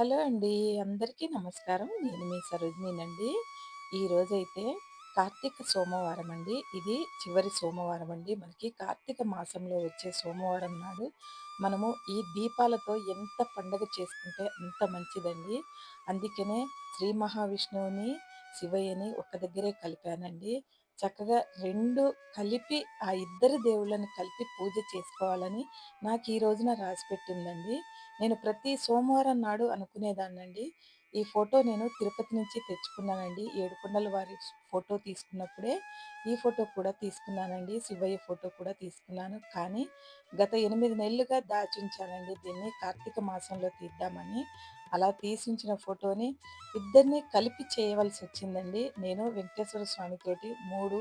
Hello అండి. అందరికీ నమస్కారం. నేను మీ సరోజినీనండి. ఈరోజైతే కార్తీక సోమవారం అండి. ఇది చివరి సోమవారం అండి. మనకి కార్తీక మాసంలో వచ్చే సోమవారం నాడు మనము ఈ దీపాలతో ఎంత పండగ చేసుకుంటే అంత మంచిదండి. అందుకనే శ్రీ మహావిష్ణువుని, శివయ్యని ఒక దగ్గరే కలిపానండి. చక్కగా రెండు కలిపి ఆ ఇద్దరు దేవుళ్ళని కలిపి పూజ చేసుకోవాలని నాకు ఈ రోజున రాసిపెట్టుందండి. నేను ప్రతి సోమవారం నాడు అనుకునేదాన్నండి. ఈ ఫోటో నేను తిరుపతి నుంచి తెచ్చుకున్నానండి. ఏడుకొండల వారి ఫోటో తీసుకున్నప్పుడే ఈ ఫోటో కూడా తీసుకున్నానండి. శివయ్య ఫోటో కూడా తీసుకున్నాను. కానీ గత ఎనిమిది నెలలుగా దాచుంచానండి దీన్ని కార్తీక మాసంలో తీద్దామని. అలా తీసించిన ఫోటోని ఇద్దరిని కలిపి చేయవలసి వచ్చిందండి నేను వెంకటేశ్వర స్వామితోటి మూడు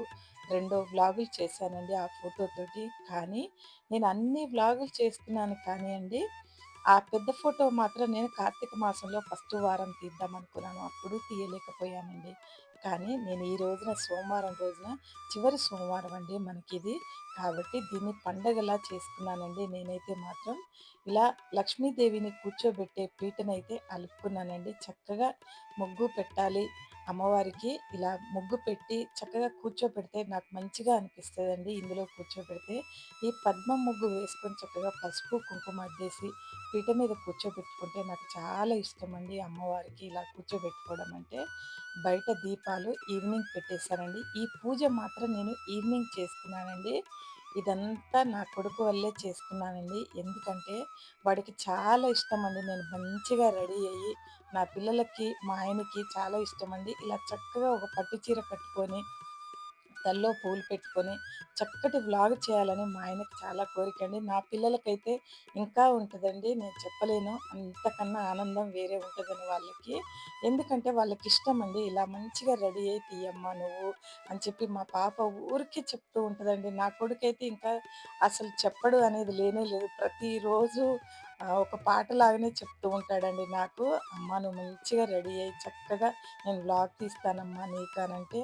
రెండో వ్లాగులు చేశానండి ఆ ఫోటోతోటి. కానీ నేను అన్ని వ్లాగులు చేస్తున్నాను కానీ అండి, ఆ పెద్ద ఫోటో మాత్రం నేను కార్తీక మాసంలో ఫస్ట్ వారం తీద్దాం అనుకున్నాను అప్పుడు తీయలేకపోయానండి. కానీ నేను ఈ రోజున సోమవారం రోజున చివరి సోమవారం అండి మనకి ఇది కాబట్టి దీన్ని పండగలా చేసుకున్నానండి. నేనైతే మాత్రం ఇలా లక్ష్మీదేవిని కూర్చోబెట్టే పీటనైతే అలుపుకున్నానండి చక్కగా ముగ్గు పెట్టాలి అమ్మవారికి ఇలా ముగ్గు పెట్టి చక్కగా కూర్చోబెడితే నాకు మంచిగా అనిపిస్తదండి ఇందులో కూర్చోబెడితే. ఈ పద్మం ముగ్గు వేసుకొని చక్కగా పసుపు, కుంకుమ అద్దేసి పీట మీద కూర్చోబెట్టుకుంటే నాకు చాలా ఇష్టమండి అమ్మవారికి ఇలా కూర్చోబెట్టుకోవడం అంటే. బయట దీపాలు ఈవినింగ్ పెట్టేశానండి. ఈ పూజ మాత్రం నేను ఈవినింగ్ చేసుకున్నానండి. ఇదంతా నా కొడుకు వల్లే చేసుకున్నానండి. ఎందుకంటే వాడికి చాలా ఇష్టం అండి నేను మంచిగా రెడీ అయ్యి నా పిల్లలకి, మా ఆయనకి చాలా ఇష్టమండి. ఇలా చక్కగా ఒక పట్టు చీర కట్టుకొని, తలలో పూలు పెట్టుకొని, చక్కటి వ్లాగ్ చేయాలని మా ఆయనకి చాలా కోరిక అండి నా పిల్లలకైతే ఇంకా ఉంటుందండి నేను చెప్పలేను. అంతకన్నా ఆనందం వేరే ఉంటుందని వాళ్ళకి. ఎందుకంటే వాళ్ళకి ఇష్టం అండి ఇలా మంచిగా రెడీ అయి తీయమ్మా నువ్వు అని చెప్పి మా పాప ఊరికే చెప్తూ ఉంటుందండి నా కొడుకైతే ఇంకా అసలు చెప్పడు అనేది లేనే లేదు. ప్రతిరోజు ఒక పాటలాగానే చెప్తూ ఉంటాడండి నాకు. అమ్మ నువ్వు మంచిగా రెడీ అయ్యి చక్కగా నేను వ్లాగ్ తీస్తానమ్మా నీకు అనంటే,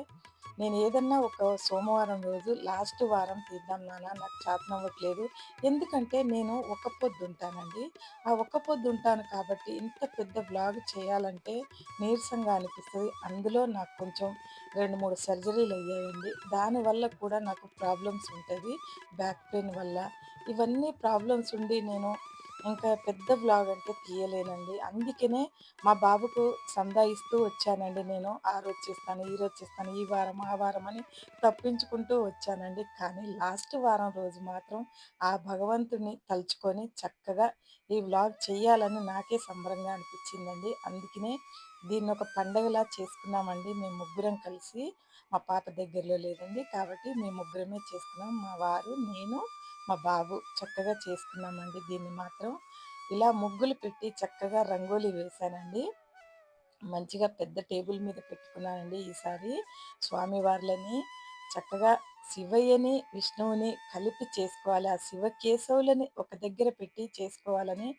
నేను ఏదన్నా ఒక సోమవారం రోజు లాస్ట్ వారం తీద్దాం నాన్న నాకు చేతనవ్వట్లేదు. ఎందుకంటే నేను ఒక పొద్దు ఉంటానండి ఆ ఒక్క పొద్దుంటాను కాబట్టి ఇంత పెద్ద బ్లాగ్ చేయాలంటే నీరసంగా అనిపిస్తుంది అందులో నాకు కొంచెం రెండు మూడు సర్జరీలు అయ్యాయండి దానివల్ల కూడా నాకు ప్రాబ్లమ్స్ ఉంటుంది బ్యాక్ పెయిన్ వల్ల. ఇవన్నీ ప్రాబ్లమ్స్ ఉండి నేను ఇంకా పెద్ద వ్లాగ్ అంటే తీయలేనండి. అందుకనే మా బాబుకు సందా ఇస్తూ వచ్చానండి నేను. ఆ రోజు చేస్తాను, ఈ రోజు చేస్తాను, ఈ వారం, ఆ వారం అని తప్పించుకుంటూ వచ్చానండి. కానీ లాస్ట్ వారం రోజు మాత్రం ఆ భగవంతుని తలుచుకొని చక్కగా ఈ వ్లాగ్ చేయాలని నాకే సంబరంగా అనిపించిందండి. అందుకనే దీన్ని ఒక పండగలా చేసుకున్నామండి మేము ముగ్గురం కలిసి. మా పాప దగ్గరలో లేదండి. కాబట్టి మేము ముగ్గురమే చేసుకున్నాం. మా వారు, నేను, మా బాబు చక్కగా చేసుకున్నామండి దీన్ని మాత్రం. ఇలా ముగ్గులు పెట్టి చక్కగా రంగోలి వేశానండి. మంచిగా పెద్ద టేబుల్ మీద పెట్టుకున్నానండి ఈసారి. స్వామివార్లని చక్కగా శివయ్యని, విష్ణువుని కలిపి చేసుకోవాలి. ఆ శివ కేశవులని ఒక దగ్గర పెట్టి చేసుకోవాలని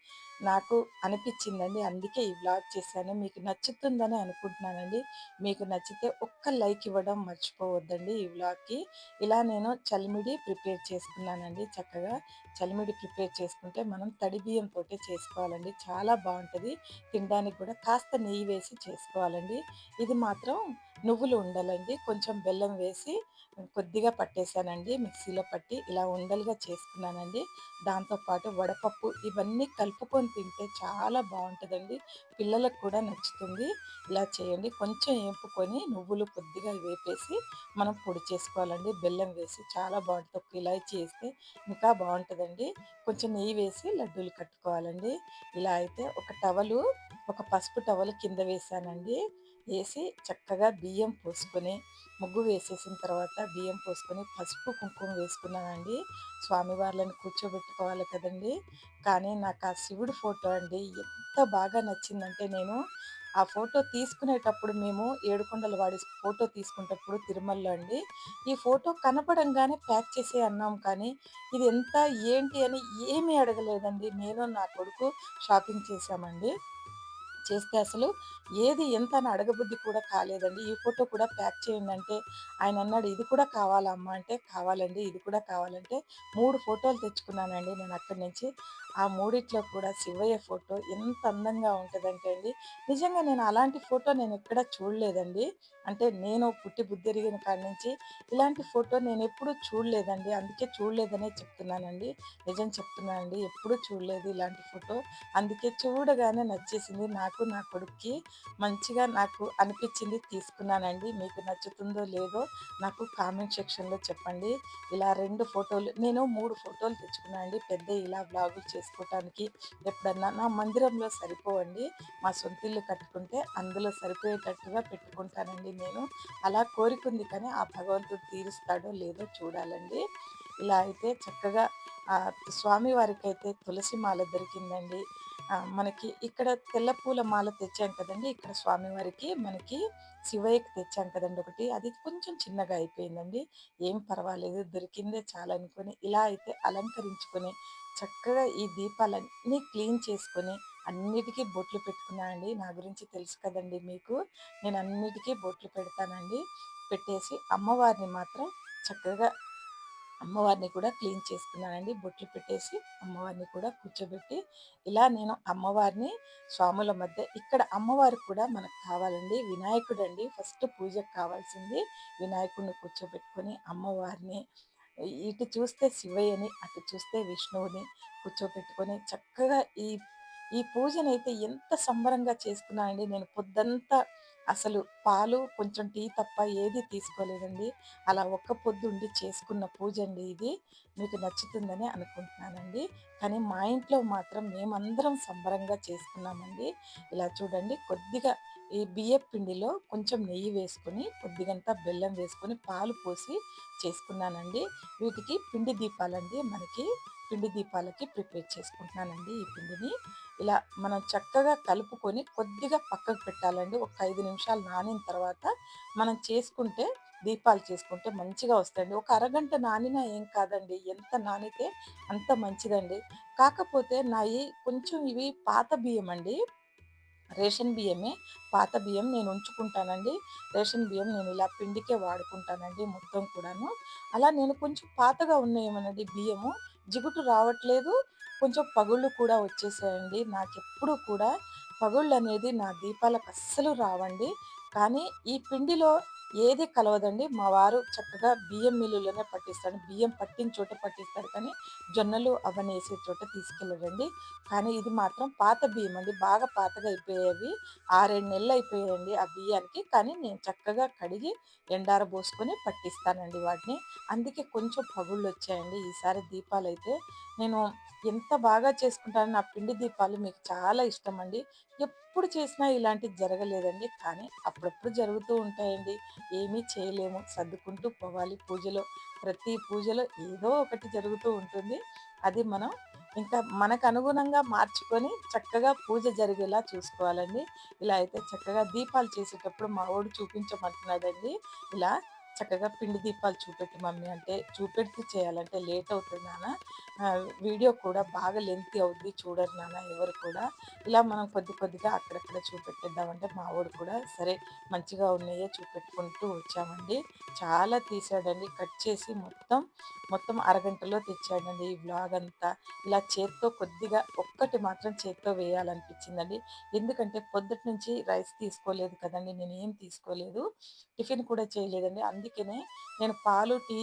నాకు అనిపించిందండి. అందుకే ఈ బ్లాగ్ చేశాను. మీకు నచ్చుతుందని అనుకుంటున్నానండి. మీకు నచ్చితే ఒక్క లైక్ ఇవ్వడం మర్చిపోవద్దండి ఈ బ్లాగ్కి ఇలా నేను చలిమిడి ప్రిపేర్ చేసుకున్నానండి చక్కగా. చలిమిడి ప్రిపేర్ చేసుకుంటే మనం తడి బియ్యంతో చేసుకోవాలండి. చాలా బాగుంటుంది తినడానికి కూడా కాస్త నెయ్యి వేసి చేసుకోవాలండి. ఇది మాత్రం నువ్వులు ఉండాలండి కొంచెం బెల్లం వేసి కొద్దిగా పట్టేసానండి. మిక్సీలో పట్టి ఇలా ఉండలుగా చేసుకున్నానండి. దాంతో పాటు వడపప్పు ఇవన్నీ కలుపుకొని తింటే చాలా బాగుంటుందండి పిల్లలకు కూడా నచ్చుతుంది. ఇలా చేయండి. కొంచెం ఏంపుకొని నువ్వులు కొద్దిగా వేపేసి మనం పొడి చేసుకోవాలండి. బెల్లం వేసి చాలా బాగుంటుంది ఒక ఇలాచి వేస్తే ఇంకా బాగుంటుందండి కొంచెం నెయ్యి వేసి లడ్డూలు కట్టుకోవాలండి. ఇలా అయితే ఒక టవలు, ఒక పసుపు టవల్ కింద వేసానండి వేసి చక్కగా బియ్యం పోసుకొని, ముగ్గు వేసేసిన తర్వాత బియ్యం పోసుకొని, పసుపు, కుంకుమ వేసుకున్నానండి. స్వామివార్లని కూర్చోబెట్టుకోవాలి కదండి కానీ నాకు ఆ శివుడి ఫోటో అండి ఎంత బాగా నచ్చిందంటే నేను ఆ ఫోటో తీసుకునేటప్పుడు మేము ఏడుకొండల వాడి ఫోటో తీసుకునేటప్పుడు తిరుమలలో అండి. ఈ ఫోటో కనపడంగానే ప్యాక్ చేసే అన్నాం కానీ, ఇది ఎంత, ఏంటి అని ఏమీ అడగలేదండి. నేను, నా కొడుకు షాపింగ్ చేశామండి. చేస్తే అసలు ఏది ఎంత అని అడగబుద్ధి కూడా కాలేదండి. ఈ ఫోటో కూడా ప్యాక్ చేయండంటే ఆయనన్నాడు, "ఇది కూడా కావాలా అమ్మ" అంటే, "కావాలండి. ఇది కూడా కావాలంటే" మూడు ఫోటోలు తెచ్చుకున్నానండి నేను అక్కడి నుంచి. ఆ మూడిట్లో కూడా శివయ్య ఫోటో ఎంత అందంగా ఉంటదంటే అండి, నిజంగా నేను అలాంటి ఫోటో నేను ఎక్కడ చూడలేదండి. అంటే నేను పుట్టి బుద్ధిరిగిన కాడి నుంచి ఇలాంటి ఫోటో నేను ఎప్పుడూ చూడలేదండి. అందుకే చూడలేదనే చెప్తున్నానండి. నిజం చెప్తున్నానండి. ఎప్పుడూ చూడలేదు ఇలాంటి ఫోటో. అందుకే చూడగానే నచ్చేసింది. నాకు నా కొడుక్కి మంచిగా నాకు అనిపించింది తీసుకున్నానండి. మీకు నచ్చుతుందో లేదో నాకు కామెంట్ సెక్షన్‌లో చెప్పండి. ఇలా రెండు ఫోటోలు నేను మూడు ఫోటోలు తెచ్చుకున్నాను అండి. పెద్ద ఇలా చేసి చేసుకోవటానికి ఎప్పుడన్నా నా మందిరంలో సరిపోవండి. మా సొంతిల్లు కట్టుకుంటే అందులో సరిపోయేటట్టుగా పెట్టుకుంటానండి నేను. అలా కోరికుంది కానీ ఆ భగవంతుడు తీరుస్తాడో లేదో చూడాలండి. ఇలా అయితే చక్కగా స్వామివారికి అయితే తులసి మాల దొరికిందండి. మనకి ఇక్కడ తెల్ల పూల మాల తెచ్చాం కదండి ఇక్కడ స్వామివారికి మనకి శివయ్యకి తెచ్చాం కదండి ఒకటి. అది కొంచెం చిన్నగా అయిపోయిందండి. ఏం పర్వాలేదు దొరికిందే చాలనుకోని ఇలా అయితే అలంకరించుకొని చక్కగా ఈ దీపాలన్నీ క్లీన్ చేసుకొని అన్నిటికీ బొట్లు పెట్టుకున్నానండి. నా గురించి తెలుసు కదండి మీకు. నేను అన్నిటికీ బొట్లు పెడతానండి. పెట్టేసి అమ్మవారిని మాత్రం చక్కగా అమ్మవారిని కూడా క్లీన్ చేసుకున్నానండి. బొట్లు పెట్టేసి అమ్మవారిని కూడా కూర్చోబెట్టి ఇలా నేను అమ్మవారిని స్వాముల మధ్య ఇక్కడ అమ్మవారు కూడా మనకు కావాలండి. వినాయకుడండి ఫస్ట్ పూజకు కావాల్సింది. వినాయకుడిని కూర్చోబెట్టుకొని అమ్మవారిని ఇటు చూస్తే శివయ్యని, అటు చూస్తే విష్ణువుని కూర్చోపెట్టుకొని చక్కగా ఈ ఈ పూజనైతే ఎంత సంబరంగా చేసుకున్నానండి. నేను పొద్దంతా అసలు పాలు, కొంచెం టీ తప్ప ఏది తీసుకోలేదండి. అలా ఒక్క పొద్దుండి చేసుకున్న పూజ అండి ఇది. మీకు నచ్చుతుందని అనుకుంటున్నానండి. కానీ మా ఇంట్లో మాత్రం మేమందరం సంబరంగా చేసుకున్నామండి. ఇలా చూడండి కొద్దిగా ఈ బియ్య పిండిలో కొంచెం నెయ్యి వేసుకొని, కొద్దిగంత బెల్లం వేసుకొని, పాలు పోసి చేసుకున్నానండి. వీటికి పిండి దీపాలండి మనకి. పిండి దీపాలకి ప్రిపేర్ చేసుకుంటున్నానండి ఈ పిండిని. ఇలా మనం చక్కగా కలుపుకొని కొద్దిగా పక్కకు పెట్టాలండి. ఒక ఐదు నిమిషాలు నానిన తర్వాత మనం చేసుకుంటే దీపాలు చేసుకుంటే మంచిగా వస్తాయండి. ఒక అరగంట నానినా ఏం కాదండి. ఎంత నానితే అంత మంచిదండి. కాకపోతే నాయి కొంచెం ఇవి పాత బియ్యం అండి రేషన్ బియ్యమే. పాత బియ్యం నేను ఉంచుకుంటానండి. రేషన్ బియ్యం నేను ఇలా పిండికే వాడుకుంటానండి మొత్తం కూడాను. అలా నేను కొంచెం పాతగా ఉన్నాయేమోనండి బియ్యము. జిగుటు రావట్లేదు. కొంచెం పగుళ్ళు కూడా వచ్చేసాయండి. నాకెప్పుడు కూడా పగుళ్ళనేది నా దీపాలకు అస్సలు రావండి. కానీ ఈ పిండిలో ఏది కలవదండి. మా వారు చక్కగా బియ్యం మిల్లులోనే పట్టిస్తాడు. బియ్యం పట్టిన చోట పట్టిస్తాడు కానీ జొన్నలు అవన్నీ వేసే చోట తీసుకెళ్ళడండి. కానీ ఇది మాత్రం పాత బియ్యం అండి బాగా పాతగా అయిపోయేవి. 6, 7 నెలలు అయిపోయాయండి ఆ బియ్యానికి. కానీ నేను చక్కగా కడిగి ఎండారబోసుకొని పట్టిస్తానండి వాటిని. అందుకే కొంచెం పగుళ్ళు వచ్చాయండి ఈసారి దీపాలు అయితే నేను ఎంత బాగా చేసుకుంటానో నా పిండి దీపాలు మీకు చాలా ఇష్టం అండి ఎప్పుడు చేసినా ఇలాంటివి జరగలేదండి. కానీ అప్పుడప్పుడు జరుగుతూ ఉంటాయండి. ఏమీ చేయలేము. సర్దుకుంటూ పోవాలి. పూజలో ప్రతి పూజలో ఏదో ఒకటి జరుగుతూ ఉంటుంది. అది మనం ఇంకా మనకు అనుగుణంగా మార్చుకొని చక్కగా పూజ జరిగేలా చూసుకోవాలండి. ఇలా అయితే చక్కగా దీపాలు చేసేటప్పుడు మా వాడు చూపించమంటున్నాడండి. ఇలా చక్కగా పిండి దీపాలు చూపెట్టి మమ్మీ అంటే, చూపెట్టి చేయాలంటే లేట్ అవుతుంది నాన్న. వీడియో కూడా బాగా లెంతీ అవుద్ది చూడరు నాన్న ఎవరు కూడా. ఇలా మనం కొద్ది కొద్దిగా అక్కడక్కడ చూపెట్టేద్దామంటే మా వాడు కూడా సరే మంచిగా ఉన్నాయే చూపెట్టుకుంటూ వచ్చామండి. చాలా తీసాడండి. కట్ చేసి మొత్తం, మొత్తం అరగంటలో తెచ్చాడండి ఈ వ్లాగ్ అంతా. ఇలా చేత్తో కొద్దిగా ఒక్కటి మాత్రం చేత్తో వేయాలనిపించిందండి. ఎందుకంటే పొద్దుటి నుంచి రైస్ తీసుకోలేదు కదండి నేనేం తీసుకోలేదు. టిఫిన్ కూడా చేయలేదండి. అందుకనే నేను పాలు, టీ,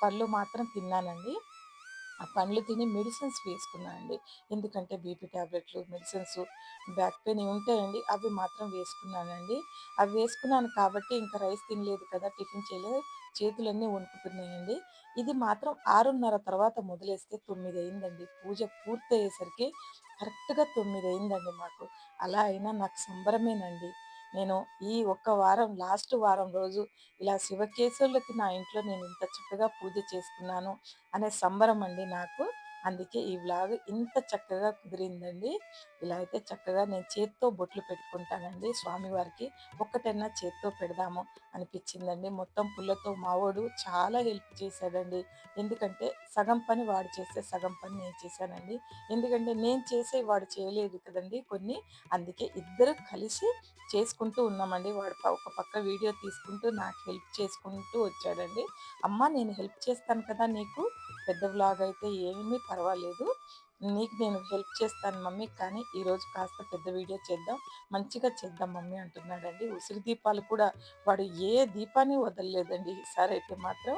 పళ్ళు మాత్రం తిన్నానండి. ఆ పండ్లు తిని మెడిసిన్స్ వేసుకున్నానండి. ఎందుకంటే బీపీ టాబ్లెట్లు, మెడిసిన్స్, బ్యాక్ పెయిన్ ఉంటాయండి. అవి మాత్రం వేసుకున్నానండి. అవి వేసుకున్నాను కాబట్టి ఇంకా రైస్ తినలేదు కదా! టిఫిన్ చేయలేదు. చేతులన్నీ వణుకుతున్నాయండి. ఇది మాత్రం 6:30 తర్వాత మొదలేస్తే తొమ్మిది అయిందండి. పూజ పూర్తయ్యేసరికి కరెక్ట్‌గా తొమ్మిది అయిందండి మాకు. అలా అయినా నాకు సంబరమేనండి. నేను ఈ ఒక్క వారం లాస్ట్ వారం రోజు ఇలా శివకేశవులకి నా ఇంట్లో నేను ఇంత చక్కగా పూజ చేసుకున్నాను అనే సంబరం అండి నాకు. అందుకే ఈ వ్లాగ్ ఇంత చక్కగా కుదిరిందండి. ఇలా అయితే చక్కగా నేను చేత్తో బొట్లు పెట్టుకుంటానండి స్వామివారికి. ఒక్కటన్నా చేత్తో పెడదాము అనిపించిందండి. మొత్తం పుల్లతో మావోడు చాలా హెల్ప్ చేశాడండి. ఎందుకంటే సగం పని వాడు చేస్తే, సగం పని నేను చేశానండి. ఎందుకంటే నేను చేసే వాడు చేయలేదు కదండి కొన్ని. అందుకే ఇద్దరు కలిసి చేసుకుంటూ ఉన్నామండి. వాడు ఒక పక్క వీడియో తీసుకుంటూ నాకు హెల్ప్ చేసుకుంటూ వచ్చాడండి. అమ్మ నేను హెల్ప్ చేస్తాను కదా నీకు. పెద్ద వ్లాగ్ అయితే ఏమీ పర్వాలేదు. నీకు నేను హెల్ప్ చేస్తాను మమ్మీ కానీ ఈరోజు కాస్త పెద్ద వీడియో చేద్దాం. మంచిగా చేద్దాం మమ్మీ అంటున్నాడండి. ఉసిరి దీపాలు కూడా వాడు ఏ దీపాన్ని వదలలేదండి. ఈసారి అయితే మాత్రం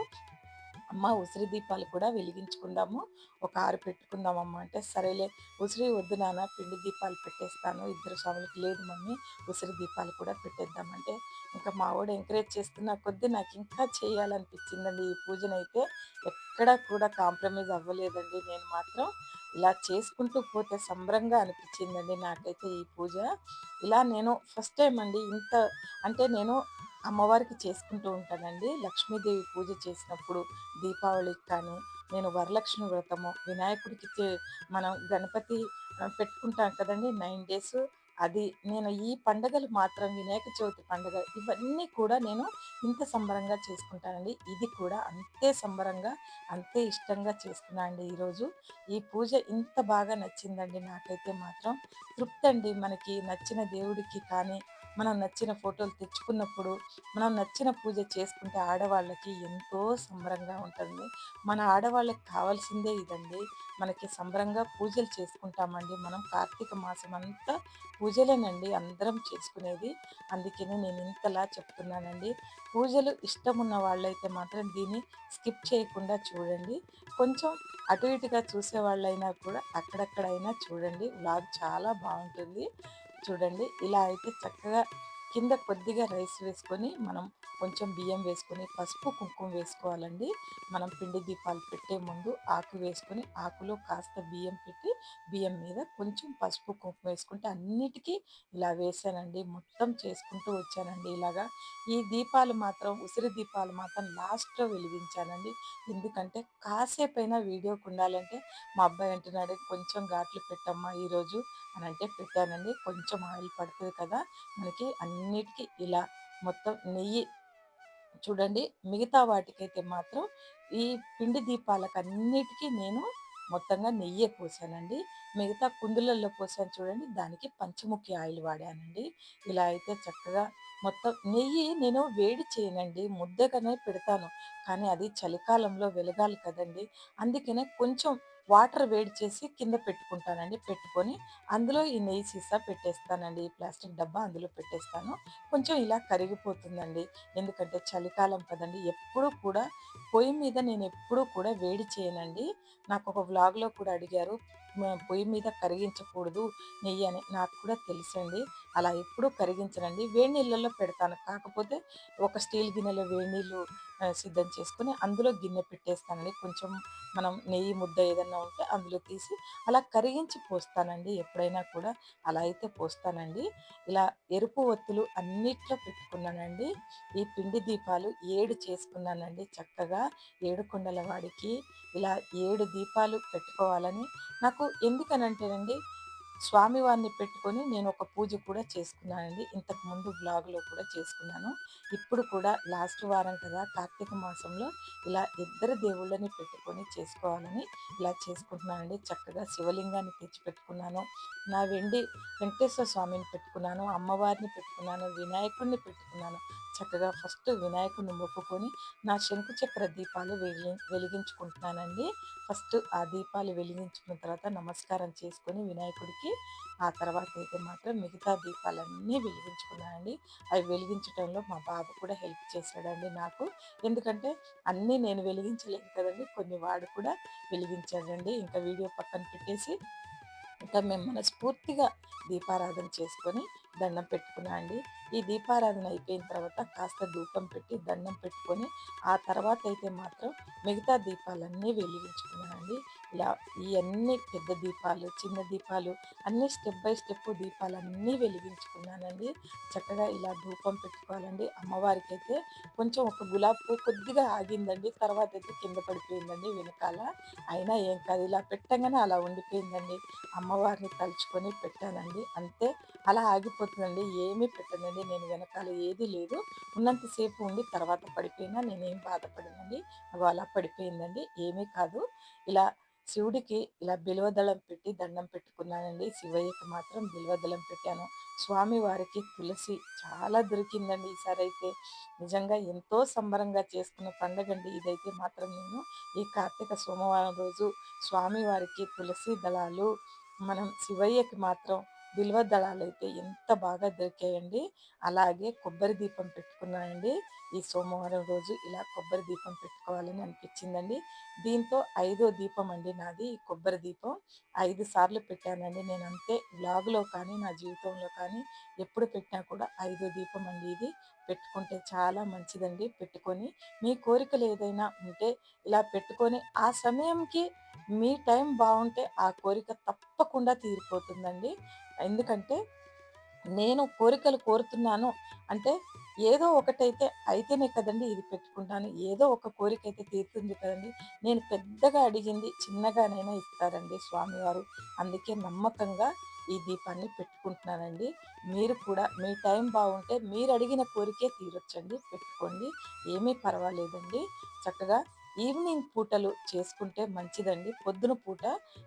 అమ్మ ఉసిరి దీపాలు కూడా వెలిగించుకుందాము. ఒక ఆరు పెట్టుకుందామమ్మ అంటే సరేలే ఉసిరి వద్దు నాన్న పిండి దీపాలు పెట్టేస్తాను. ఇద్దరు స్వాములకి లేదు మమ్మీ ఉసిరి దీపాలు కూడా పెట్టేద్దామంటే ఇంకా మా వాడు ఎంకరేజ్ చేస్తున్న కొద్దీ నాకు ఇంకా చేయాలనిపించిందండి. ఈ పూజనైతే ఎక్కడా కూడా కాంప్రమైజ్ అవ్వలేదండి. నేను మాత్రం ఇలా చేసుకుంటూ పోతే సంబరంగా అనిపించిందండి నాకైతే ఈ పూజ. ఇలా నేను ఫస్ట్ టైం అండి ఇంత అంటే నేను అమ్మవారికి చేసుకుంటూ ఉంటానండి. లక్ష్మీదేవి పూజ చేసినప్పుడు దీపావళికి కానీ నేను వరలక్ష్మి వ్రతము వినాయకుడికి మనం గణపతి పెట్టుకుంటాం కదండి నైన్ డేస్. అది నేను ఈ పండగలు మాత్రం వినాయక చవితి పండుగ ఇవన్నీ కూడా నేను ఇంత సంబరంగా చేసుకుంటానండి. ఇది కూడా అంతే సంబరంగా అంతే ఇష్టంగా చేసుకున్నా అండి ఈరోజు. ఈ పూజ ఇంత బాగా నచ్చిందండి నాకైతే మాత్రం. తృప్తి అండి మనకి నచ్చిన దేవుడికి కానీ మనం నచ్చిన ఫోటోలు తెచ్చుకున్నప్పుడు మనం నచ్చిన పూజ చేసుకుంటే ఆడవాళ్ళకి ఎంతో సంబరంగా ఉంటుంది. మన ఆడవాళ్ళకి కావాల్సిందే ఇదండి. మనకి సంబరంగా పూజలు చేసుకుంటామండి. మనం కార్తీక మాసం అంతా పూజలేనండి. అందరం చేసుకునేది. అందుకని నేను ఇంతలా చెప్తున్నానండి. పూజలు ఇష్టం ఉన్న వాళ్ళైతే మాత్రం దీన్ని స్కిప్ చేయకుండా చూడండి. కొంచెం అటు ఇటుగా చూసే వాళ్ళైనా కూడా అక్కడక్కడైనా చూడండి. వ్లాగ్ చాలా బాగుంటుంది. చూడండి. ఇలా అయితే చక్కగా కింద కొద్దిగా రైస్ వేసుకొని మనం కొంచెం బియ్యం వేసుకొని పసుపు కుంకుమ వేసుకోవాలండి. మనం పిండి దీపాలు పెట్టే ముందు ఆకు వేసుకొని ఆకులో కాస్త బియ్యం పెట్టి బియ్యం మీద కొంచెం పసుపు కుంకుమ వేసుకుంటే అన్నిటికీ ఇలా వేసానండి. మొత్తం చేసుకుంటూ వచ్చానండి ఇలాగా. ఈ దీపాలు మాత్రం ఉసిరి దీపాలు మాత్రం లాస్ట్లో వెలిగించానండి. ఎందుకంటే కాసేపైనా వీడియోకి ఉండాలంటే మా అబ్బాయి అంటున్నాడు కొంచెం ఘాట్లు పెట్టమ్మా ఈరోజు. అని అంటే పెట్టానండి. కొంచెం ఆయిల్ పడుతుంది కదా! మనకి అన్నిటికీ ఇలా మొత్తం నెయ్యి చూడండి మిగతా వాటికైతే మాత్రం ఈ పిండి దీపాలకు అన్నిటికీ నేను మొత్తంగా నెయ్యే పోసానండి. మిగతా కుందులలో పోసాను చూడండి దానికి పంచముఖి ఆయిల్ వాడానండి. ఇలా అయితే చక్కగా మొత్తం నెయ్యి నేను వేడి చేయనండి ముద్దగానే పెడతాను. కానీ అది చలికాలంలో వెలగాలి కదండి. అందుకనే కొంచెం వాటర్ వేడి చేసి కింద పెట్టుకుంటానండి. పెట్టుకొని అందులో ఈ నెయ్యి సీసా పెట్టేస్తానండి. ఈ ప్లాస్టిక్ డబ్బా అందులో పెట్టేస్తాను. కొంచెం ఇలా కరిగిపోతుందండి. ఎందుకంటే చలికాలం కదండి. ఎప్పుడూ కూడా పొయ్యి మీద నేను ఎప్పుడూ కూడా వేడి చేయనండి. నాకు ఒక వ్లాగ్లో కూడా అడిగారు పొయ్యి మీద కరిగించకూడదు నెయ్యి అని నాకు కూడా తెలుసండి. అలా ఎప్పుడూ కరిగించనండి. వేడి నీళ్ళల్లో పెడతాను. కాకపోతే ఒక స్టీల్ గిన్నెలో వేడి నీళ్ళు సిద్ధం చేసుకుని అందులో గిన్నె పెట్టేస్తానండి. కొంచెం మనం నెయ్యి ముద్ద ఏదన్నా ఉంటే అందులో తీసి అలా కరిగించి పోస్తానండి. ఎప్పుడైనా కూడా అలా అయితే పోస్తానండి. ఇలా ఎరుపు ఒత్తులు అన్నిట్లో పెట్టుకున్నానండి. ఈ పిండి దీపాలు ఏడు చేసుకున్నానండి. చక్కగా ఏడు కొండల వాడికి ఇలా ఏడు దీపాలు పెట్టుకోవాలని. నాకు ఎందుకనంటేనండి స్వామివారిని పెట్టుకొని నేను ఒక పూజ కూడా చేసుకున్నానండి. ఇంతకు ముందు బ్లాగ్లో కూడా చేసుకున్నాను. ఇప్పుడు కూడా లాస్ట్ వారం కదా కార్తీక మాసంలో ఇలా ఇద్దరు దేవుళ్ళని పెట్టుకొని చేసుకోవాలని ఇలా చేసుకుంటున్నానండి. చక్కగా శివలింగాన్ని తెచ్చి పెట్టుకున్నాను నా వెండి వెంకటేశ్వర స్వామిని పెట్టుకున్నాను. అమ్మవారిని పెట్టుకున్నాను. వినాయకుడిని పెట్టుకున్నాను. చక్కగా ఫస్ట్ వినాయకుడిని మొక్కుకొని నా శంకు చక్ర దీపాలు వెలి వెలిగించుకుంటున్నానండి. ఫస్ట్ ఆ దీపాలు వెలిగించుకున్న తర్వాత నమస్కారం చేసుకొని వినాయకుడికి ఆ తర్వాత అయితే మాత్రం మిగతా దీపాలన్నీ వెలిగించుకున్నానండి. అవి వెలిగించడంలో మా బాబు కూడా హెల్ప్ చేశాడండి నాకు. ఎందుకంటే అన్నీ నేను వెలిగించలేదు కదండి కొన్ని వాడు కూడా వెలిగించాడండి. ఇంకా వీడియో పక్కన పెట్టేసి ఇంకా మేము మనస్ఫూర్తిగా దీపారాధన చేసుకొని దండం పెట్టుకున్నా అండి ఈ దీపారాధన అయిపోయిన తర్వాత కాస్త ధూపం పెట్టి దండం పెట్టుకొని ఆ తర్వాత అయితే మాత్రం మిగతా దీపాలన్నీ వెలిగించుకున్నానండి. ఇలా ఇవన్నీ పెద్ద దీపాలు చిన్న దీపాలు అన్ని స్టెప్ బై స్టెప్ దీపాలన్నీ వెలిగించుకున్నానండి. చక్కగా ఇలా ధూపం పెట్టుకోవాలండి. అమ్మవారికి అయితే కొంచెం ఒక గులాబీ పువ్వు కొద్దిగా ఆగిందండి. తర్వాత అయితే కింద పడిపోయిందండి వెనకాల. అయినా ఏం కాదు ఇలా పెట్టంగానే అలా ఉండిపోయిందండి. అమ్మవారిని తలుచుకొని పెట్టానండి. అంతే అలా ఆగిపోతుందండి. ఏమీ పెట్టనండి. నేను వెనకాల ఏది లేదు. ఉన్నంతసేపు ఉండి తర్వాత పడిపోయినా నేనేం బాధపడినండి. అవి అలా పడిపోయిందండి. ఏమీ కాదు. ఇలా శివుడికి ఇలా బిల్వదళం పెట్టి దండం పెట్టుకున్నానండి. శివయ్యకి మాత్రం బిల్వదళం పెట్టాను. స్వామివారికి తులసి చాలా దొరికిందండి ఈసారి అయితే. నిజంగా ఎంతో సంబరంగా చేసుకున్న పండగండి ఇదైతే మాత్రం నేను. ఈ కార్తీక సోమవారం రోజు స్వామివారికి తులసి దళాలు మనం శివయ్యకి మాత్రం బిల్వ దళాలు అయితే ఎంత బాగా దొరికాయండి. అలాగే కొబ్బరి దీపం పెట్టుకున్నానండి. ఈ సోమవారం రోజు ఇలా కొబ్బరి దీపం పెట్టుకోవాలని అనిపించిందండి. దీంతో ఐదో దీపం అండి నాది ఈ కొబ్బరి దీపం. ఐదు సార్లు పెట్టానండి నేను అంతే. బ్లాగులో కానీ నా జీవితంలో కానీ ఎప్పుడు పెట్టినా కూడా ఐదో దీపం అండి ఇది. పెట్టుకుంటే చాలా మంచిదండి. పెట్టుకొని మీ కోరికలు ఏదైనా ఉంటే ఇలా పెట్టుకొని ఆ సమయంకి మీ టైం బాగుంటే ఆ కోరిక తప్పకుండా తీరిపోతుందండి. ఎందుకంటే నేను కోరికలు కోరుతున్నాను అంటే ఏదో ఒకటైతే అయితేనే కదండి ఇది పెట్టుకుంటాను. ఏదో ఒక కోరిక అయితే తీరుతుంది కదండి. నేను పెద్దగా అడిగింది చిన్నగానైనా ఇస్తారండి స్వామివారు. అందుకే నమ్మకంగా ఈ దీపాన్ని పెట్టుకుంటున్నానండి. మీరు కూడా మీ టైం బాగుంటే మీరు అడిగిన కోరికే తీరొచ్చండి. పెట్టుకోండి. ఏమీ పర్వాలేదండి. చక్కగా ఈవినింగ్ పూటలు చేసుకుంటే మంచిదండి. పొద్దున పూట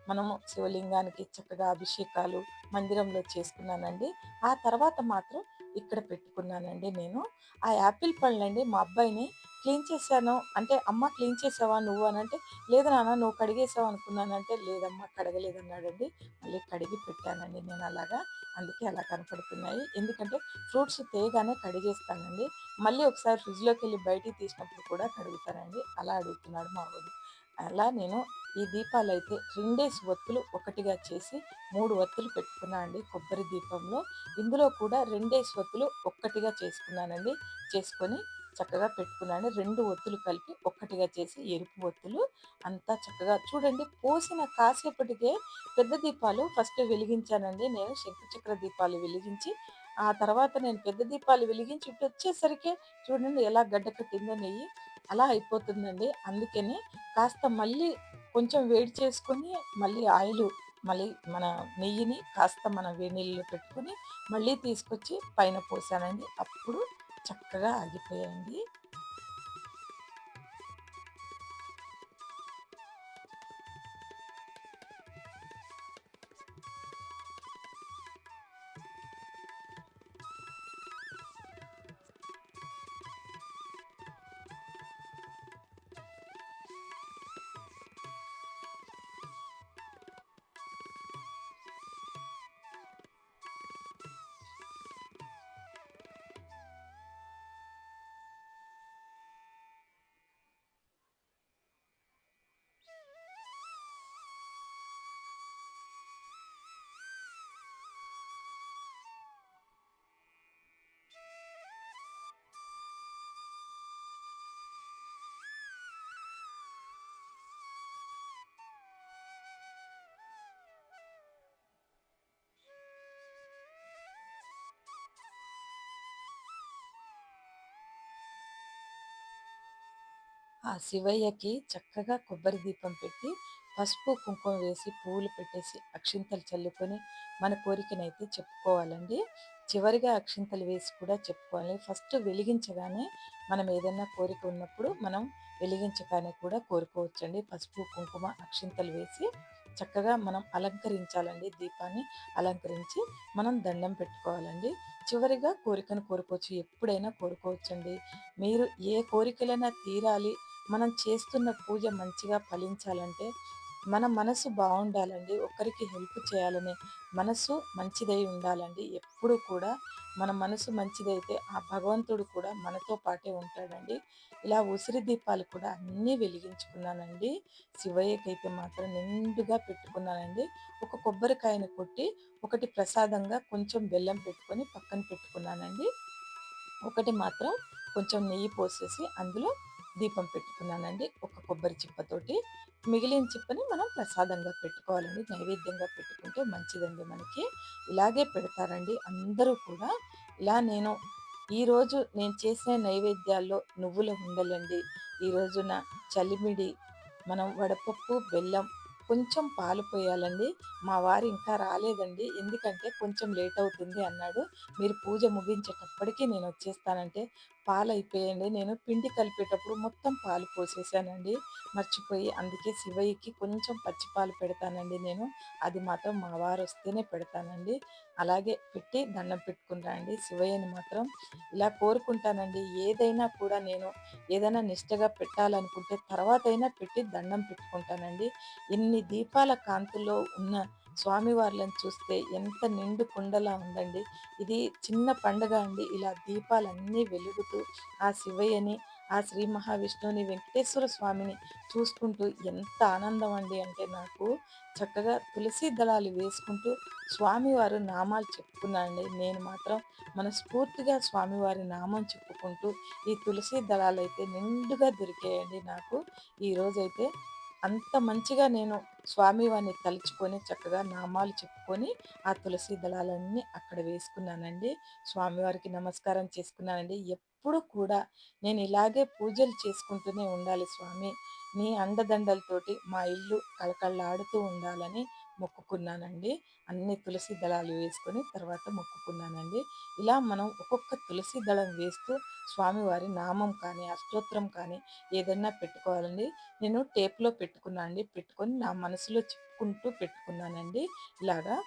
మనము శివలింగానికి చక్కగా అభిషేకాలు మందిరంలో చేసుకున్నానండి. ఆ తర్వాత మాత్రం ఇక్కడ పెట్టుకున్నానండి నేను. ఆ యాపిల్ పళ్ళండి మా అబ్బాయిని క్లీన్ చేశాను. అంటే అమ్మ క్లీన్ చేసావా నువ్వు అని అంటే లేదు నాన్న నువ్వు కడిగేసావు అనుకున్నానంటే లేదమ్మా కడగలేదన్నాడండి. మళ్ళీ కడిగి పెట్టానండి నేను అలాగా. అందుకే అలా కనపడుతున్నాయి. ఎందుకంటే ఫ్రూట్స్ తేగానే కడిగేస్తానండి. మళ్ళీ ఒకసారి ఫ్రిడ్జ్లోకి వెళ్ళి బయటికి తీసినప్పుడు కూడా కడుగుతానండి. అలా అడుగుతున్నాడు మా వాడు. అలా నేను ఈ దీపాలు అయితే రెండేసి ఒత్తులు ఒకటిగా చేసి మూడు ఒత్తులు పెట్టుకున్నా అండి కొబ్బరి దీపంలో. ఇందులో కూడా రెండేసి ఒత్తులు ఒక్కటిగా చేసుకున్నానండి. చేసుకొని చక్కగా పెట్టుకున్నాను. రెండు ఒత్తులు కలిపి ఒక్కటిగా చేసి ఎరుపు ఒత్తులు అంతా చక్కగా చూడండి పోసిన కాసేపటికే పెద్ద దీపాలు ఫస్ట్ వెలిగించానండి నేను శంకుచక్ర దీపాలు వెలిగించి ఆ తర్వాత నేను పెద్ద దీపాలు వెలిగించి ఇటు వచ్చేసరికి చూడండి ఎలా గడ్డ కట్టిందో నెయ్యి అలా అయిపోతుందండి. అందుకని కాస్త మళ్ళీ కొంచెం వేడి చేసుకొని మళ్ళీ ఆయిల్ మళ్ళీ మన నెయ్యిని కాస్త మన వేడి నీళ్ళలో పెట్టుకొని మళ్ళీ తీసుకొచ్చి పైన పోసానండి. అప్పుడు చక్కగా ఆగిపోయాయండి. ఆ శివయ్యకి చక్కగా కొబ్బరి దీపం పెట్టి పసుపు కుంకుమ వేసి పువ్వులు పెట్టేసి అక్షింతలు చల్లుకొని మన కోరికనైతే చెప్పుకోవాలండి. చివరిగా అక్షింతలు వేసి కూడా చెప్పుకోవాలి. ఫస్ట్ వెలిగించగానే మనం ఏదైనా కోరిక ఉన్నప్పుడు మనం వెలిగించగానే కూడా కోరుకోవచ్చండి. పసుపు కుంకుమ అక్షింతలు వేసి చక్కగా మనం అలంకరించాలండి. దీపాన్ని అలంకరించి మనం దండం పెట్టుకోవాలండి. చివరిగా కోరికను కోరుకోవచ్చు. ఎప్పుడైనా కోరుకోవచ్చండి. మీరు ఏ కోరికలైనా తీరాలి. మనం చేస్తున్న పూజ మంచిగా ఫలించాలంటే మన మనసు బాగుండాలండి. ఒకరికి హెల్ప్ చేయాలనే మనసు మంచిదై ఉండాలండి. ఎప్పుడు కూడా మన మనసు మంచిదైతే ఆ భగవంతుడు కూడా మనతో పాటే ఉంటాడండి. ఇలా ఉసిరి దీపాలు కూడా అన్నీ వెలిగించుకున్నానండి. శివయ్యకైతే మాత్రం నిండుగా పెట్టుకున్నానండి. ఒక కొబ్బరికాయను కొట్టి ఒకటి ప్రసాదంగా కొంచెం బెల్లం పెట్టుకొని పక్కన పెట్టుకున్నానండి. ఒకటి మాత్రం కొంచెం నెయ్యి పోసేసి అందులో దీపం పెట్టుకున్నానండి ఒక కొబ్బరి చిప్పతోటి మిగిలిన చిప్పని మనం ప్రసాదంగా పెట్టుకోవాలండి నైవేద్యంగా పెట్టుకుంటే మంచిదండి మనకి ఇలాగే పెడతారండి అందరూ కూడా ఇలా నేను ఈరోజు నేను చేసిన నైవేద్యాల్లో నువ్వుల ఉండలండి ఈ రోజున చలిమిడి మనం వడపప్పు బెల్లం కొంచెం పాలు పోయాలండి. మా వారు ఇంకా రాలేదండి. ఎందుకంటే కొంచెం లేట్ అవుతుంది అన్నాడు. మీరు పూజ ముగించేటప్పటికీ నేను వచ్చేస్తానంటే పాలు అయిపోయాయండి నేను పిండి కలిపేటప్పుడు మొత్తం పాలు పోసేసానండి. మర్చిపోయి. అందుకే శివయ్యకి కొంచెం పచ్చి పాలు పెడతానండి నేను. అది మాత్రం మా వారు వస్తేనే పెడతానండి. అలాగే పెట్టి దండం పెట్టుకుని రండి. శివయ్యని మాత్రం ఇలా కోరుకుంటానండి. ఏదైనా కూడా నేను ఏదైనా నిష్టగా పెట్టాలనుకుంటే తర్వాతైనా పెట్టి దండం పెట్టుకుంటానండి. ఎన్ని దీపాల కాంతిలో ఉన్న స్వామివార్లను చూస్తే ఎంత నిండు కుండలా ఉందండి. ఇది చిన్న పండగ అండి. ఇలా దీపాలన్నీ వెలుగుతూ ఆ శివయ్యని, ఆ శ్రీ మహావిష్ణువుని, వెంకటేశ్వర స్వామిని చూసుకుంటూ ఎంత ఆనందం అండి అంటే నాకు చక్కగా తులసి దళాలు వేసుకుంటూ స్వామివారు నామాలు చెప్పుకున్నానండి. నేను మాత్రం మనస్ఫూర్తిగా స్వామివారి నామం చెప్పుకుంటూ ఈ తులసి దళాలు అయితే నిండుగా దొరికాయండి నాకు. ఈరోజైతే అంత మంచిగా నేను స్వామివారిని తలుచుకొని చక్కగా నామాలు చెప్పుకొని ఆ తులసి దళాలన్నీ అక్కడ వేసుకున్నానండి. స్వామివారికి నమస్కారం చేసుకున్నానండి. ఎప్పుడు కూడా నేను ఇలాగే పూజలు చేసుకుంటూనే ఉండాలి స్వామి. నీ అండదండలతోటి మా ఇల్లు కళకళలాడుతూ ఉండాలని మొక్కుకున్నానండి. అన్ని తులసి దళాలు వేసుకొని తర్వాత మొక్కుకున్నానండి. ఇలా మనం ఒక్కొక్క తులసి దళం వేస్తూ స్వామివారి నామం కానీ, అష్టోత్తరం కానీ ఏదన్నా పెట్టుకోవాలండి. నేను టేప్‌లో పెట్టుకున్నానండి పెట్టుకొని నా మనసులో చెప్పుకుంటూ పెట్టుకున్నానండి. ఇలాగా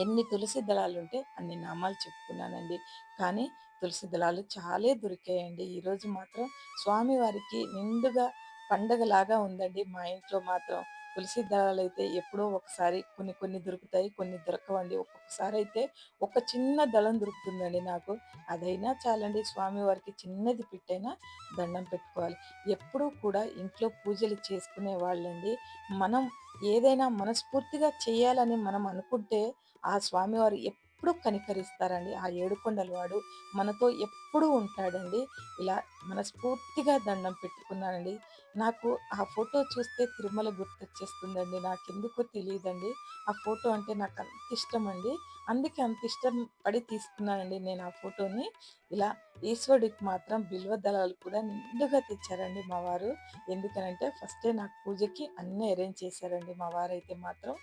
ఎన్ని తులసి దళాలుంటే అన్ని నామాలు చెప్పుకున్నానండి. కానీ తులసి దళాలు చాలే దొరికాయండి. ఈరోజు మాత్రం స్వామివారికి నిండుగా పండగలాగా ఉందండి మా ఇంట్లో మాత్రం. తులసి దళాలు అయితే ఎప్పుడో ఒకసారి కొన్ని కొన్ని దొరుకుతాయి. కొన్ని దొరకవండి. ఒక్కొక్కసారి అయితే ఒక చిన్న దళం దొరుకుతుందండి నాకు. అదైనా చాలండి స్వామివారికి చిన్నది పెట్టైనా దండం పెట్టుకోవాలి. ఎప్పుడూ కూడా ఇంట్లో పూజలు చేసుకునే వాళ్ళండి మనం ఏదైనా మనస్ఫూర్తిగా చేయాలని మనం అనుకుంటే ఆ స్వామివారు ఎప్పుడు కనికరిస్తారండి. ఆ ఏడుకొండల వాడు మనతో ఎప్పుడూ ఉంటాడండి. ఇలా మనస్ఫూర్తిగా దండం పెట్టుకున్నానండి. నాకు ఆ ఫోటో చూస్తే తిరుమల గుర్తొచ్చేస్తుందండి. నాకెందుకో తెలియదండి ఆ ఫోటో అంటే నాకు అంత ఇష్టం అండి అందుకే అంత ఇష్టం పడి తీసుకున్నానండి నేను ఆ ఫోటోని. ఇలా ఈశ్వరుడికి మాత్రం బిల్వ దళాలు కూడా నిండుగా తెచ్చారండి మా వారు. ఎందుకనంటే ఫస్టే నాకు పూజకి అన్నీ అరేంజ్ చేశారండి మా వారైతే మాత్రం.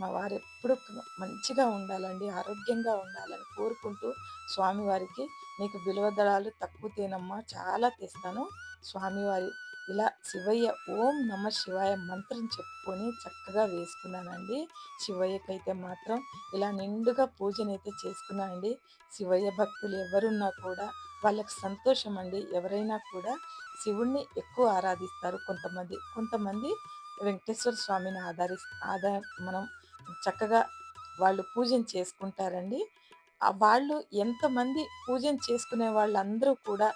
మా వారు ఎప్పుడు మంచిగా ఉండాలండి, ఆరోగ్యంగా ఉండాలని కోరుకుంటూ స్వామివారికి నీకు విలువ దళాలు తక్కువ తేనమ్మా చాలా తెస్తాను. స్వామివారి ఇలా శివయ్య ఓం నమ శివాయ మంత్రం చెప్పుకొని చక్కగా వేసుకున్నానండి. శివయ్యకైతే మాత్రం ఇలా నిండుగా పూజనైతే చేసుకున్నానండి. శివయ్య భక్తులు ఎవరున్నా కూడా వాళ్ళకి సంతోషం అండి. ఎవరైనా కూడా శివుణ్ణి ఎక్కువ ఆరాధిస్తారు కొంతమంది. కొంతమంది వెంకటేశ్వర స్వామిని ఆధారి ఆధార మనం చక్కగా వాళ్ళు పూజను చేసుకుంటారండి. వాళ్ళు ఎంతమంది పూజను చేసుకునే వాళ్ళందరూ కూడా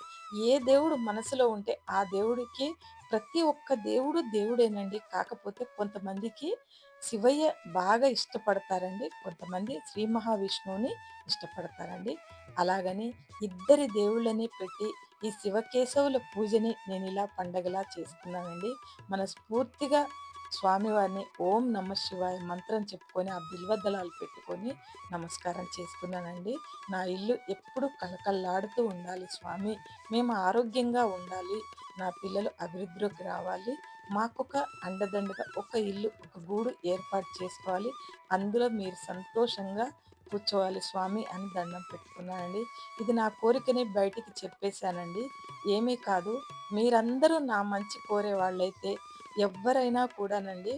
ఏ దేవుడు మనసులో ఉంటే ఆ దేవుడికి ప్రతి ఒక్క దేవుడు దేవుడేనండి. కాకపోతే కొంతమందికి శివయ్య బాగా ఇష్టపడతారండి. కొంతమంది శ్రీ మహావిష్ణువుని ఇష్టపడతారండి. అలాగని ఇద్దరి దేవుళ్ళని పెట్టి ఈ శివకేశవుల పూజని నేను ఇలా పండగలా చేసుకున్నానండి. మనస్ఫూర్తిగా స్వామివారిని ఓం నమ శివాయ మంత్రం చెప్పుకొని ఆ బిల్వ దళాలు పెట్టుకొని నమస్కారం చేసుకున్నానండి. నా ఇల్లు ఎప్పుడు కళకళలాడుతూ ఉండాలి స్వామి. మేము ఆరోగ్యంగా ఉండాలి. నా పిల్లలు అభివృద్ధిలోకి రావాలి. మాకొక అండదండగా ఒక ఇల్లు, ఒక గూడు ఏర్పాటు చేసుకోవాలి. అందులో మీరు సంతోషంగా కూర్చోవాలి స్వామి అని దండం పెట్టుకున్నానండి. ఇది నా కోరికని బయటికి చెప్పేశానండి ఏమీ కాదు మీరందరూ నా మంచి కోరే వాళ్ళైతే ఎవరైనా కూడానండి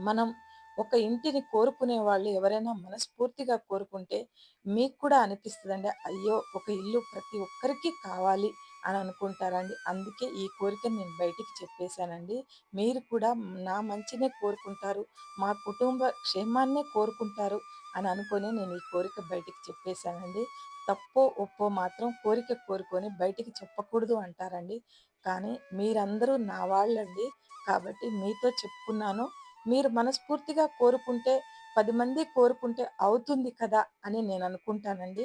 మనం ఒక ఇంటిని కోరుకునే వాళ్ళు ఎవరైనా మనస్ఫూర్తిగా కోరుకుంటే మీకు కూడా అనిపిస్తుందండి అయ్యో! ఒక ఇల్లు ప్రతి ఒక్కరికి కావాలి అని అనుకుంటారండి. అందుకే ఈ కోరిక నేను బయటికి చెప్పేశానండి మీరు కూడా నా మంచినే కోరుకుంటారు. మా కుటుంబ క్షేమాన్నే కోరుకుంటారు అని అనుకొని నేను ఈ కోరిక బయటికి చెప్పేసానండి. తప్పో, ఒప్పో మాత్రం కోరిక కోరుకొని బయటికి చెప్పకూడదు అంటారండి. కానీ మీరందరూ నా వాళ్ళండి. కాబట్టి మీతో చెప్పుకున్నాను. మీరు మనస్ఫూర్తిగా కోరుకుంటే పది మంది కోరుకుంటే అవుతుంది కదా! అని నేను అనుకుంటానండి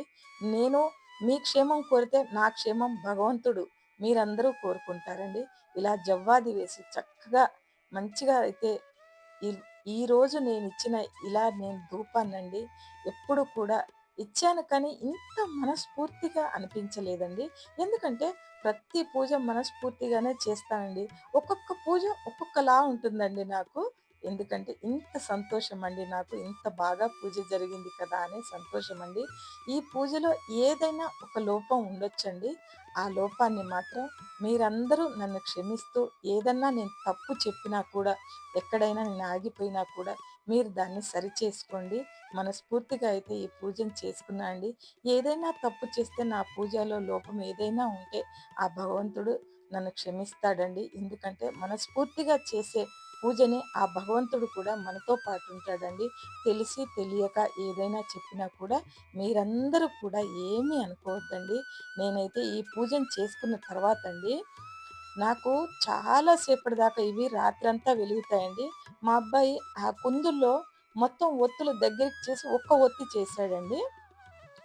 నేను మీ క్షేమం కోరితే నా క్షేమం భగవంతుడు మీరందరూ కోరుకుంటారండి. ఇలా జవ్వాది వేసి చక్కగా మంచిగా అయితే ఈ ఈరోజు నేనిచ్చిన ఇలా నేను ధూపాన్నండి ఎప్పుడు కూడా ఇచ్చాను కానీ ఇంత మనస్ఫూర్తిగా అనిపించలేదండి. ఎందుకంటే ప్రతి పూజ మనస్ఫూర్తిగానే చేస్తానండి. ఒక్కొక్క పూజ ఒక్కొక్కలా ఉంటుందండి నాకు. ఎందుకంటే ఇంత సంతోషం అండి నాకు ఇంత బాగా పూజ జరిగింది కదా అనే సంతోషం అండి ఈ పూజలో ఏదైనా ఒక లోపం ఉండొచ్చండి ఆ లోపాన్ని మాత్రం మీరందరూ నన్ను క్షమిస్తూ ఏదన్నా నేను తప్పు చెప్పినా కూడా ఎక్కడైనా నేను ఆగిపోయినా కూడా మీరు దాన్ని సరిచేసుకోండి మనస్ఫూర్తిగా అయితే ఈ పూజను చేసుకున్నా అండి. ఏదైనా తప్పు చేస్తే నా పూజలో లోపం ఏదైనా ఉంటే ఆ భగవంతుడు నన్ను క్షమిస్తాడండి. ఎందుకంటే మనస్ఫూర్తిగా చేసే పూజని ఆ భగవంతుడు కూడా మనతో పాటు ఉంటాడండి. తెలిసి తెలియక ఏదైనా చెప్పినా కూడా మీరందరూ కూడా ఏమీ అనుకోవద్దండి. నేనైతే ఈ పూజను చేసుకున్న తర్వాత అండి నాకు చాలా సేపటి దాకా ఇవి రాత్రంతా వెలుగుతాయండి. మా అబ్బాయి ఆ కుందుల్లో మొత్తం ఒత్తులు దగ్గరికి చేసి ఒక్క ఒత్తి చేశాడండి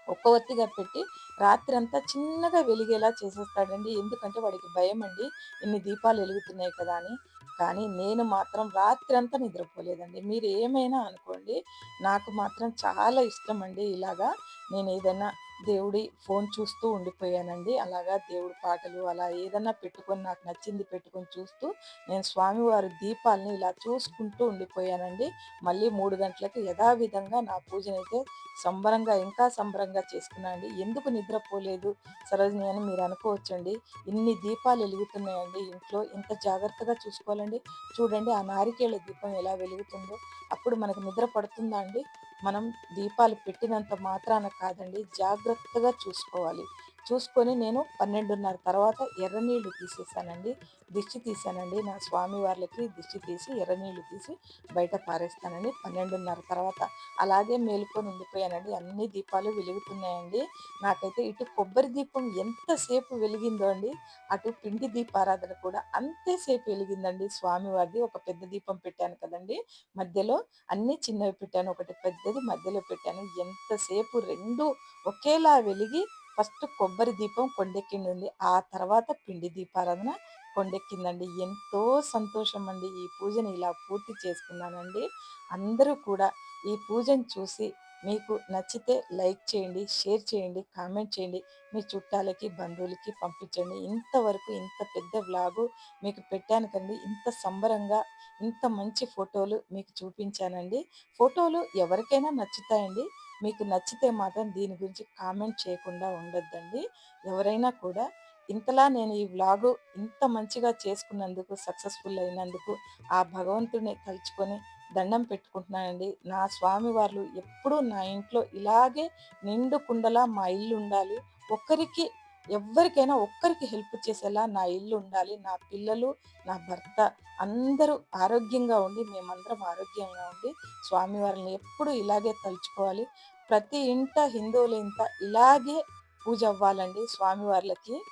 ఒక్క ఒత్తిగా పెట్టి రాత్రంతా చిన్నగా వెలిగేలా చేసేస్తాడండి. ఎందుకంటే వాడికి భయం అండి ఇన్ని దీపాలు వెలుగుతున్నాయి కదా అని. కానీ నేను మాత్రం రాత్రంతా నిద్రపోలేదండి. మీరు ఏమైనా అనుకోండి నాకు మాత్రం చాలా ఇష్టం అండి ఇలాగా. నేను ఏదైనా దేవుడి ఫోన్ చూస్తూ ఉండిపోయానండి. అలాగా దేవుడి పాటలు అలా ఏదన్నా పెట్టుకొని నాకు నచ్చింది పెట్టుకొని చూస్తూ నేను స్వామివారి దీపాలని ఇలా చూసుకుంటూ ఉండిపోయానండి. మళ్ళీ మూడు గంటలకు యథావిధంగా నా పూజనైతే సంబరంగా ఇంకా సంబరంగా చేసుకున్నానండి ఎందుకు నిద్రపోలేదు? సరోజిని అని మీరు అనుకోవచ్చండి. ఇన్ని దీపాలు వెలుగుతున్నాయండి ఇంట్లో. ఇంత జాగ్రత్తగా చూసుకోవాలండి. చూడండి ఆ నారికేళ్ళ దీపం ఎలా వెలుగుతుందో. అప్పుడు మనకు నిద్ర పడుతుందా అండి? మనం దీపాలు పెట్టినంత మాత్రాన కాదండి జాగ్రత్తగా చూసుకోవాలి. చూసుకొని నేను పన్నెండున్నర తర్వాత ఎర్రనీళ్ళు తీసేసానండి. దిష్టి తీసానండి. నా స్వామి వాళ్ళకి దిష్టి తీసి ఎర్రనీళ్ళు తీసి బయట పారేస్తానండి. పన్నెండున్నర తర్వాత అలాగే మేలుకొని ఉండిపోయానండి. అన్ని దీపాలు వెలుగుతున్నాయండి. నాకైతే ఇటు కొబ్బరి దీపం ఎంతసేపు వెలిగిందో అండి. అటు పిండి దీపారాధన కూడా అంతేసేపు వెలిగిందండి. స్వామివారిది ఒక పెద్ద దీపం పెట్టాను కదండి. మధ్యలో అన్ని చిన్నవి పెట్టాను. ఒకటి పెద్దది మధ్యలో పెట్టాను. ఎంతసేపు రెండు ఒకేలా వెలిగి ఫస్ట్ కొబ్బరి దీపం కొండెక్కింది ఆ తర్వాత పిండి దీపారాధన కొండెక్కిందండి ఎంతో సంతోషం అండి ఈ పూజని ఇలా పూర్తి చేసుకున్నానండి. అందరూ కూడా ఈ పూజను చూసి మీకు నచ్చితే లైక్ చేయండి షేర్ చేయండి కామెంట్ చేయండి. మీ చుట్టాలకి బంధువులకి పంపించండి. ఇంతవరకు ఇంత పెద్ద వ్లాగు మీకు పెట్టాను కండి. ఇంత సంబరంగా ఇంత మంచి ఫోటోలు మీకు చూపించానండి. ఫోటోలు ఎవరికైనా నచ్చుతాయండి. మీకు నచ్చితే మాత్రం దీని గురించి కామెంట్ చేయకుండా ఉండొద్దండి. ఎవరైనా కూడా ఇంతలా నేను ఈ వ్లాగు ఇంత మంచిగా చేసుకున్నందుకు సక్సెస్ఫుల్ అయినందుకు ఆ భగవంతుడిని తలుచుకొని దండం పెట్టుకుంటున్నానండి. నా స్వామి వాళ్ళు ఎప్పుడూ నా ఇంట్లో ఇలాగే నిండు కుండలా మా ఇల్లు ఉండాలి. ఒక్కరికి ఎవరికైనా ఒక్కరికి హెల్ప్ చేసేలా నా ఇల్లు ఉండాలి నా పిల్లలు నా భర్త అందరూ ఆరోగ్యంగా ఉండి మేమందరం ఆరోగ్యంగా ఉండి స్వామివారిని ఎప్పుడు ఇలాగే తలుచుకోవాలి. ప్రతి ఇంట హిందువుల ఇంట ఇలాగే పూజ అవ్వాలండి. స్వామివార్లకి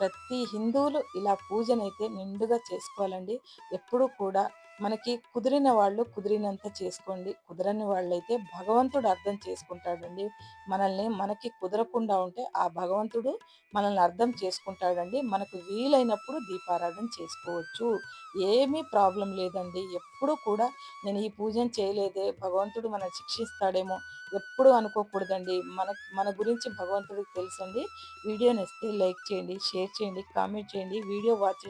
ప్రతి హిందువులు ఇలా పూజనైతే నిండుగా చేసుకోవాలండి. ఎప్పుడు కూడా మనకి కుదిరిన వాళ్ళు కుదిరినంత చేసుకోండి. కుదరని వాళ్ళైతే భగవంతుడు అర్థం చేసుకుంటాడండి. మనల్ని మనకి కుదరకుండా ఉంటే ఆ భగవంతుడు మనల్ని అర్థం చేసుకుంటాడండి. మనకు వీలైనప్పుడు దీపారాధన చేసుకోవచ్చు. ఏమీ ప్రాబ్లం లేదండి. ఎప్పుడు కూడా నేను ఈ పూజ చేయలేదే భగవంతుడు మనం శిక్షిస్తాడేమో ఎప్పుడు అనుకోకూడదండి. మన మన గురించి భగవంతుడికి తెలుసండి. వీడియోని ఇస్తే లైక్ చేయండి షేర్ చేయండి కామెంట్ చేయండి. Video watch